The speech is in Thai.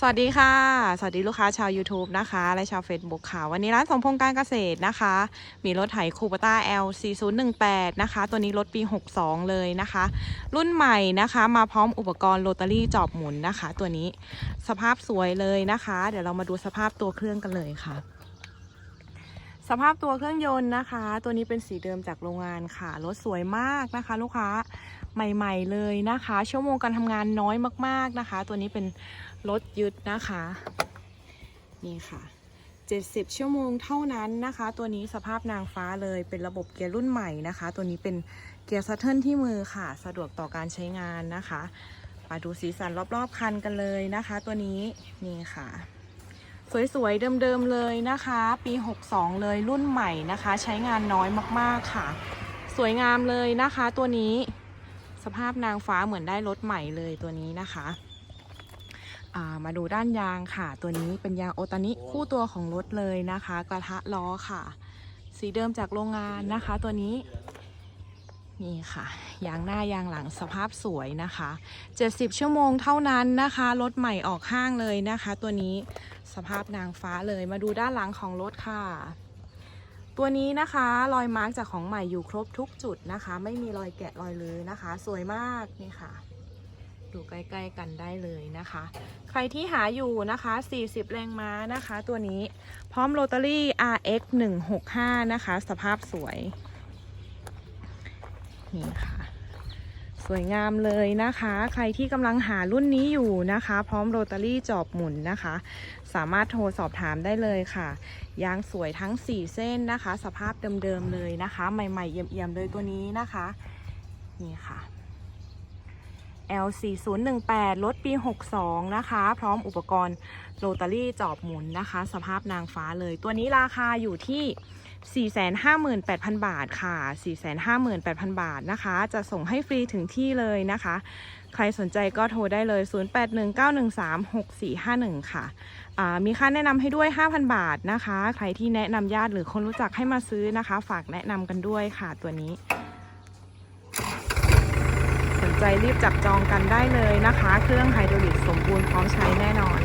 สวัสดีค่ะ สวัสดีลูกค้าชาว YouTube นะคะ และชาว Facebook ค่ะ วันนี้ร้านสมพงษ์การเกษตรนะคะ มีรถไถคูปต้า L 4018นะคะ ตัวนี้รถปี 62 เลยนะคะ รุ่นใหม่นะคะ มาพร้อมอุปกรณ์โรตารี่จอบหมุนนะคะ ตัวนี้สภาพสวยเลยนะคะ เดี๋ยวเรามาดูสภาพตัวเครื่องกันเลยค่ะ สภาพตัวเครื่องยนต์นะคะ ตัวนี้เป็นสีเดิมจากโรงงานค่ะ รถสวยมากนะคะ ลูกค้าใหม่ ๆ เลยนะคะ ชั่วโมงการทำงานน้อยมาก ๆนะคะ ตัวนี้เป็น รถยึดนะคะ นี่ค่ะ 70 ชั่วโมงเท่านั้นนะคะ ตัวนี้สภาพนางฟ้าเลยเป็นระบบเกียร์รุ่นใหม่นะคะ ตัวนี้เป็นเกียร์ซัตเทิลที่มือค่ะ สะดวกต่อการใช้งานนะคะมาดูสีสันรอบๆคันกันเลยนะคะ ตัวนี้นี่ค่ะ สวยๆเดิมๆเลยนะคะ ปี 62 เลยรุ่นใหม่นะคะ ใช้งานน้อยมากๆค่ะ สวยงามเลยนะคะ ตัวนี้สภาพนางฟ้าเหมือนได้รถใหม่เลยตัวนี้นะคะ มาดูด้านยางค่ะ ตัวนี้เป็นยางโอตานิคู่ตัวของรถเลยนะคะ กระทะล้อค่ะ สีเดิมจากโรงงานนะคะ ตัวนี้นี่ค่ะยางหน้ายางหลังสภาพสวยนะคะ 70 ชั่วโมงเท่านั้นนะคะรถใหม่ออกห้างเลยนะคะ ตัวนี้สภาพนางฟ้าเลยมาดูด้านหลังของรถค่ะ ตัวนี้นะคะรอยมาร์กจากของใหม่อยู่ครบทุกจุดนะคะ ไม่มีรอยแกะรอยเลยนะคะ สวยมากนี่ค่ะ ดูใกล้ๆกันได้เลยนะคะ ใครที่หาอยู่นะคะ 40 แรงม้านะคะ ตัวนี้พร้อมโรตารี่ RX 165นะคะ สภาพสวย นี่ค่ะ สวยงามเลยนะคะ ใครที่กำลังหารุ่นนี้อยู่นะคะ พร้อมโรตารี่จอบหมุนนะคะ สามารถโทรสอบถามได้เลยค่ะ ยางสวยทั้ง 4 เส้นนะคะ สภาพเดิมๆเลยนะคะ ใหม่ๆเอี่ยมๆเลยตัวนี้นะคะ นี่ค่ะ L 4 0 1 8 รถปี 62 นะคะ พร้อมอุปกรณ์โรตารี่จอบหมุนนะคะ สภาพนางฟ้าเลย ตัวนี้ราคาอยู่ที่ 458,000 บาทค่ะ 458,000 บาทนะคะ จะส่งให้ฟรีถึงที่เลยนะคะ ใครสนใจก็โทรได้เลย 0819136451 ค่ะ มีค่าแนะนำให้ด้วย 5,000 บาทนะคะ ใครที่แนะนำญาติหรือคนรู้จักให้มาซื้อนะคะ ฝากแนะนำกันด้วยค่ะตัวนี้ ใจรีบจับจองกันได้เลยนะคะ เครื่องไฮดรอลิกสมบูรณ์พร้อมใช้แน่นอน